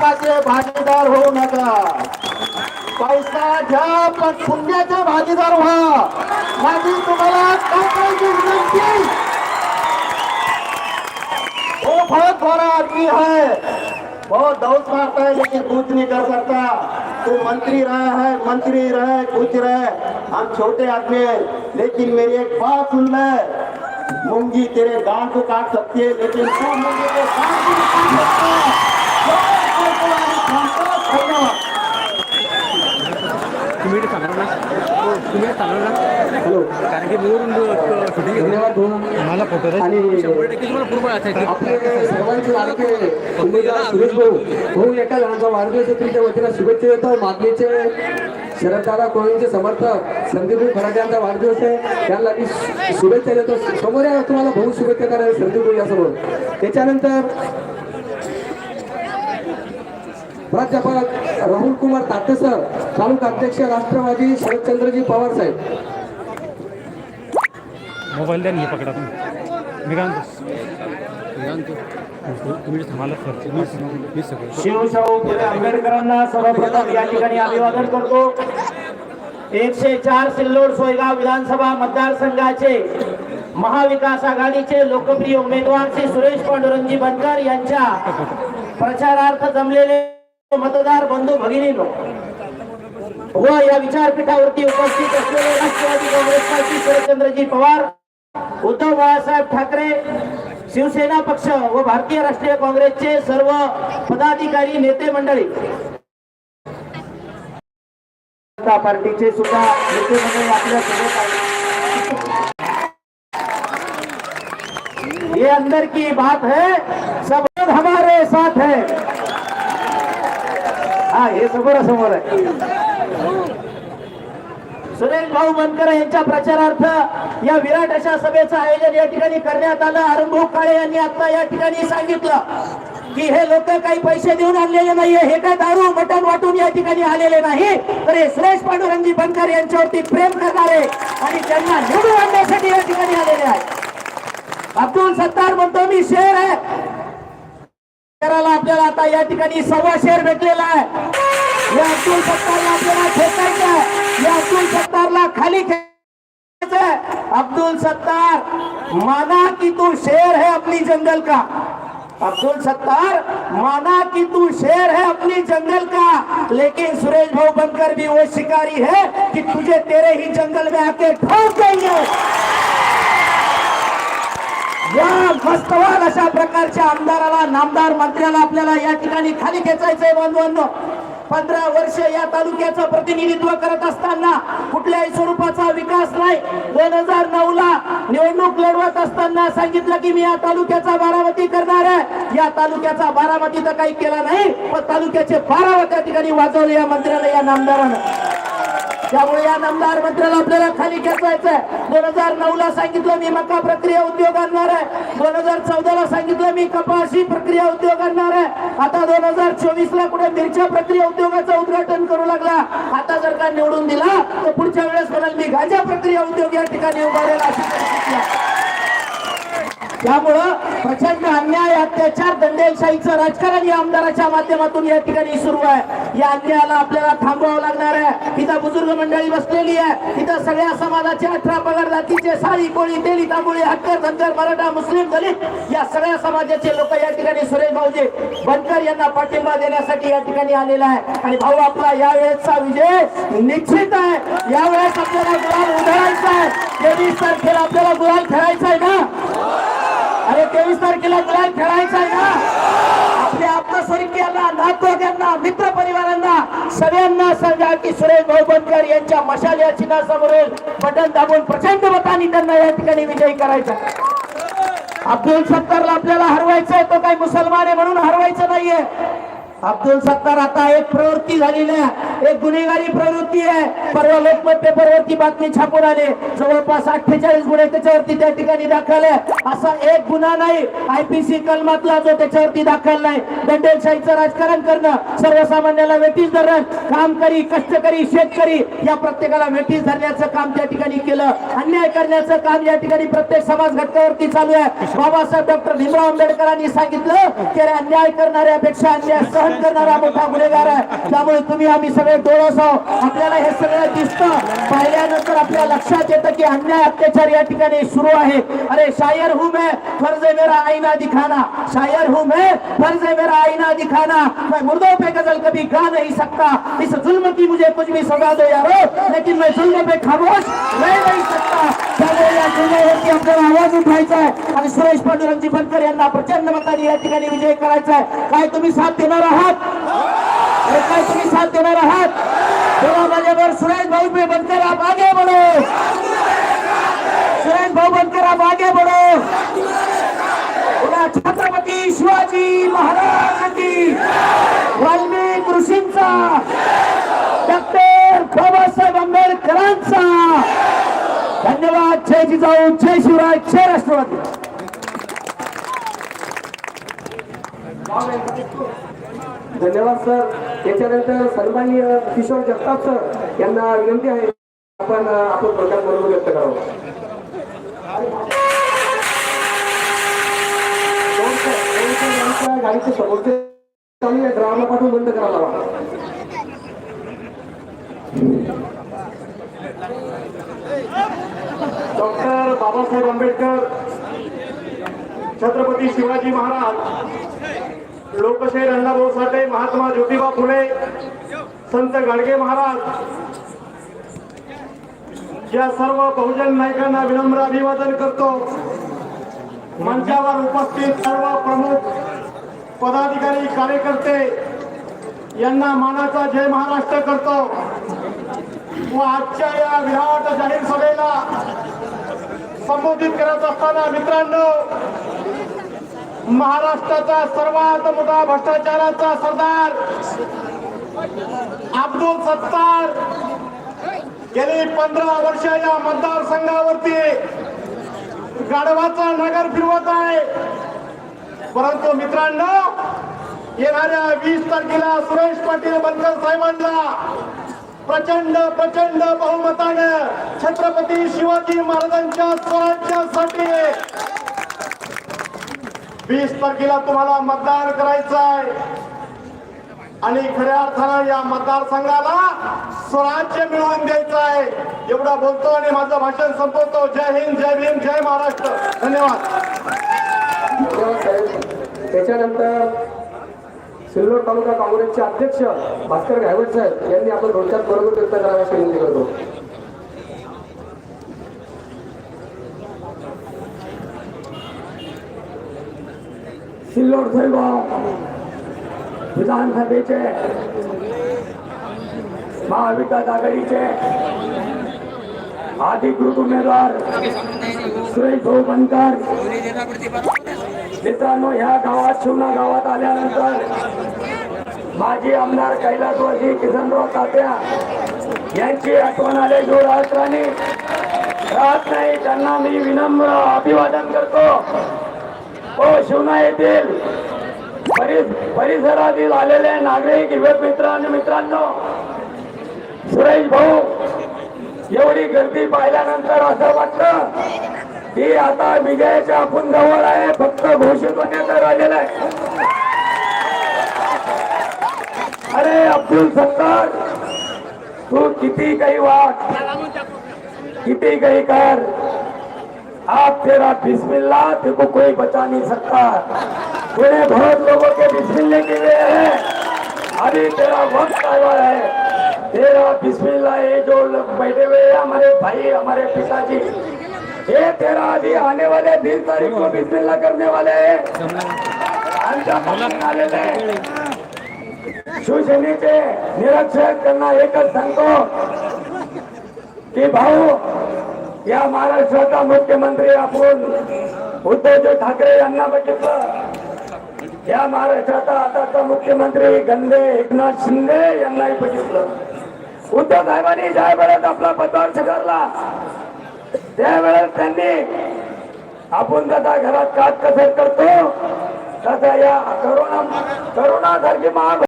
पापाचे भागीदार होऊ नका. पैसा घ्या, पण पुण्याचे भागीदार व्हा. माझी तुम्हाला विनंती. वो बहुत बड़ा आदमी है बहुत दौड़ मारता है लेकिन कुछ नहीं कर सकता. तू मंत्री रहा है, मंत्री रहे कुछ रहे हम छोटे आदमी है, लेकिन मेरी एक बात सुन ले. मूँगी तेरे गाँव को काट सकती है, लेकिन तू मूँगी के गाँव को काट सकता धन्यवाद तुम्ही इथे ना तुम्ही इथे ना हॅलो कारण की मी शूटिंग मला फोटो आणि शंभर टक्के तुम्हाला प्रूफ आहे आपले एका जणांचा वाढदिवस तुमच्या वतीनं शुभेच्छा देतो मागणीचे शरददादा कोळींचे समर्थक संदीप फराटे यांचा वाढदिवस आहे त्यांना मी शुभेच्छा देतो समोर या तुम्हाला भाऊ शुभेच्छा करायला संदीप यासमोर त्याच्यानंतर प्राध्यापक राहुल कुमार ताटे सर तालुका अध्यक्ष राष्ट्रवादी शरदचंद्रजी पवार साहेब. मोबाईल द्या नाही पकडा तुम्ही. शिवशाहू फुले आंबेडकरांना सर्वप्रथम या ठिकाणी अभिवादन करतो. एकशे चार सिल्लोड सोयगाव विधानसभा मतदारसंघाचे महाविकास आघाडीचे लोकप्रिय उमेदवार श्री सुरेश पांडुरंगजी बनकर यांच्या प्रचारार्थ जमलेले मतदार बंधू भगिनीनो व या उपस्थित राष्ट्रवादी काँग्रेस पार्टी शरदचंद्रजी पवार, उद्धव बाळासाहेब ठाकरे, शिवसेना पक्ष व भारतीय राष्ट्रीय काँग्रेसचे सर्व पदाधिकारी नेते जनता पार्टीचे सुद्धा नेते ये अंदर की बात है सब हमारे साथ है. हा हे समोर समोर आहे. सुरेश भाऊ मनकर यांच्या प्रचारार्थ या विराट अशा सभेचं आयोजन या ठिकाणी करण्यात आलं. अरुणभाऊ काळे यांनी आता या ठिकाणी सांगितलं की हे लोक काही पैसे देऊन आणलेले नाहीये. हे काय दारू मटण वाटून या ठिकाणी आलेले नाही. तर हे सुरेश पांडुरंगी बनकर यांच्यावरती प्रेम करणारे आणि त्यांना निवडून आणण्यासाठी या ठिकाणी आलेले आहे अब्दुल सत्तार म्हणतो मी शेर आहे. आता या ठिकाणी शेर भेटलेला आहे. या अब्दुल सत्तारला आपल्याला आहे. या अब्दुल सत्तारला खाली खेचायचं अब्दुल सत्तार, माना कि तू शेर है अपनी जंगल का? अब्दुल सत्तार, माना कि तू शेर है अपनी जंगल का? लेकिन सुरेश भाऊ बनकर भी वो शिकारी है कि तुझे तेरे ही जंगल में आके ठोक देंगे। या मस्तवाल अशा प्रकारच्या आमदाराला नामदार मंत्र्याला आपल्याला या ठिकाणी खाली खेचायचंय बांधवांनो पंधरा वर्ष या तालुक्याचं प्रतिनिधित्व करत असताना कुठल्याही स्वरूपाचा विकास नाही. दोन हजार नऊ ला निवडणूक लढवत असताना सांगितलं की मी या तालुक्याचा बारामती करणार आहे. या तालुक्याचा बारामती तर काही केला नाही पण तालुक्याचे बारावा त्या ठिकाणी वाजवले या मंत्र्याला या नामदारानं. त्यामुळे या नामदार मंत्र्याला आपल्याला खाली खेचायचंय दोन हजार नऊ ला सांगितलं मी मका प्रक्रिया उद्योग आणणार आहे. दोन हजार चौदा ला सांगितलं मी कपाशी प्रक्रिया उद्योग आणणार आहे. आता दोन हजार चोवीस ला कुठे मिरच्या प्रक्रिया उद्योगाचं उद्घाटन करू लागला. आता जर का निवडून दिला तर पुढच्या वेळेस म्हणाल मी गाजा प्रक्रिया उद्योग या ठिकाणी उभारेल अशी आहे. त्यामुळं प्रचंड अन्याय अत्याचार दंडेलशाहीचं राजकारण या आमदाराच्या माध्यमातून या ठिकाणी सुरू आहे. या अन्यायाला आपल्याला थांबवावं लागणार आहे. इथं बुजुर्ग मंडळी बसलेली आहे. इथं सगळ्या समाजाचे अठरा पगार जातीचे साळी कोळी तेली तांबोळी हक्कर धनगर मराठा मुस्लिम दलित या सगळ्या समाजाचे लोक या ठिकाणी सुरेश भाऊजी बनकर यांना पाठिंबा देण्यासाठी या ठिकाणी आलेला आहे. आणि भाऊ आपला यावेळेसचा विजय निश्चित आहे. यावेळेस आपल्याला गुलाल उधळायचा आहे. तेवीस तारखेला आपल्याला गुलाल खेळायचा आहे ना? अरे तेवीस तारखेला तुला खेळायचा आहे ना? आपल्या आत्मस्वरूपीयांना नातवग्यांना मित्र परिवारांना सगळ्यांना सांगा की सुरेश भाऊ बनकर यांच्या मशाल या चिन्हासमोरील बटन दाबून प्रचंड मतांनी त्यांना या ठिकाणी विजयी करायचा अब्दुल सत्तारला आपल्याला हरवायचंय तो काही मुसलमान आहे म्हणून हरवायचं नाहीये. अब्दुल सत्तार आता एक प्रवृत्ती झालेली आहे. एक गुन्हेगारी प्रवृत्ती आहे. परवा लोकमत पेपरवरती बातमी छापून आले. जवळपास अठ्ठेचाळीस गुन्हे त्याच्यावरती त्या ठिकाणी दाखल आहे. असा एक गुन्हा नाही. आयपीसी कलमातला जो त्याच्यावरती दाखल नाही. दंडेलशाहीचं राजकारण करणं सर्वसामान्याला वेटीस धरण कामकरी कष्टकरी शेतकरी या प्रत्येकाला वेटीस धरण्याचं काम त्या ठिकाणी केलं. अन्याय करण्याचं काम या ठिकाणी प्रत्येक समाज घटकावरती चालू आहे. बाबासाहेब डॉक्टर भीमराव आंबेडकरांनी सांगितलं की अन्याय करणाऱ्यापेक्षा अन्याय सहन अपमान करणारा मोठा गुन्हेगार आहे. त्यामुळे तुम्ही आम्ही सगळे डोळस आहोत आपल्याला हे सगळं दिसतं. पाहिल्यानंतर आपल्या लक्षात येतं की अन्याय अत्याचार या ठिकाणी सुरू आहे. अरे शायर हूं मैं फर्ज मेरा आईना दिखाना. शायर हूं मैं फर्ज मेरा आईना दिखाना. मैं मुर्दों पे गजल कभी गा नहीं सकता. इस जुल्म की मुझे कुछ भी सजा दो यारो लेकिन मैं जुल्म पे खामोश रह नहीं सकता. त्यामुळे या आपल्याला आवाज उठवायचा आहे. आणि सुरेश पांडुरंगजी बनकर यांना प्रचंड मताने या ठिकाणी विजय करायचा आहे. काय तुम्ही साथ देणार आहात? अरे काय तुम्ही साथ देणार आहात? तेव्हा माझ्यावर सुरेश भाऊ पे बनकर आप आगे बढ़ो. सुरेश भाऊ बनकर आप आगे बढ़ो. छत्रपती शिवाजी महाराजांची वाल्मिक ऋषींचा डॉक्टर बाबासाहेब आंबेडकरांचा धन्यवाद जय जिजाऊ जय शिवराय जय राष्ट्रवादी. धन्यवाद सर. त्याच्यानंतर सन्माननीय किशोर जगताप सर यांना विनंती आहे. आपण आपण प्रकार बरोबर व्यक्त करावं. गाडीचे समोरचे चालू आहे. ड्रामा पाठवून बंद करायला लावा डॉक्टर बाबासाहेब आंबेडकर छत्रपती शिवाजी महाराज लोकशाहीर अण्णाभाऊ साठे महात्मा ज्योतिबा फुले संत गाडगे महाराज या सर्व बहुजन नायकांना विनम्र अभिवादन करतो. मंचावर उपस्थित सर्व प्रमुख पदाधिकारी कार्यकर्ते यांना मानाचा जय महाराष्ट्र करतो. व आजच्या या विराट जाहीर सभेला संबोधित करत असताना मित्रांनो महाराष्ट्राचा सर्वात मोठा भ्रष्टाचाराचा सरदार अब्दुल सत्तार गेली पंधरा वर्ष या मतदारसंघावरती गाढवाचा नगर फिरवत आहे. परंतु मित्रांनो येणाऱ्या वीस तारखेला सुरेश पाटील बनकर साहेबांना प्रचंड प्रचंड बहुमतानं छत्रपती शिवाजी महाराजांच्या स्वराज्यासाठी. वीस तारखेला तुम्हाला मतदान करायचं आहे. आणि खऱ्या अर्थानं या मतदारसंघाला स्वराज्य मिळवून द्यायचं आहे. एवढा बोलतो आणि माझं भाषण संपवतो. जय हिंद जय भीम जय महाराष्ट्र. धन्यवाद. त्याच्यानंतर सिल्लोड तालुका काँग्रेसचे अध्यक्ष भास्कर गायवट साहेब यांनी आपण थोडक्यात बरोबर व्यक्त कराव्याची विनंती करतो. सिल्लोड साहेब विधानसभेचे महाविकास आघाडीचे अधिकृत उमेदवार सुरेश भाऊ बनकर. मित्रांनो ह्या गावात शिवना गावात आल्यानंतर माजी आमदार कैलासवासी किसनराव तात्या यांची आठवण आले जो राणी राहत नाही त्यांना मी विनम्र अभिवादन करतो. हो शिवना येथील परिसरातील आलेले नागरिक युवक मित्र आणि मित्रांनो सुरेश भाऊ एवढी गर्दी पाहिल्यानंतर असं वाटतं की आता विजयाच्या आपण जवळ आहे फक्त घोषित होण्याचं राहिलेलं आहे. अरे अब्दुल सत्तार, तू किती काही वाट? किती काही कर? आप तेरा बिस्मिल्लाह, तेको कोई बचा नहीं सकता। तूने बहुत लोगों के बिस्मिल्लाह किए हैं। अभी तेरा वक्त आया है। तेरा बिस्मिल्ला ये जो लोग बैठे हुए हैं, हमारे भाई, हमारे पिताजी, ये तेरा अभी आने वाले बीस तारीख को बिस्मिल्लाह करने वाले हैं. शिवसेनेचे निरीक्षक त्यांना एकच सांगतो की भाऊ या महाराष्ट्राचा मुख्यमंत्री आपण उद्धवजी ठाकरे यांना बघितलं. या महाराष्ट्राचा आताचा मुख्यमंत्री गंदे एकनाथ शिंदे यांनाही बघितलं. उद्धव साहेबांनी ज्या वेळेस आपला पदभार स्वीकारला त्यावेळेस त्यांनी आपण जसा घरात कात कसर करतो तसा या करोना करोना सारखी महाग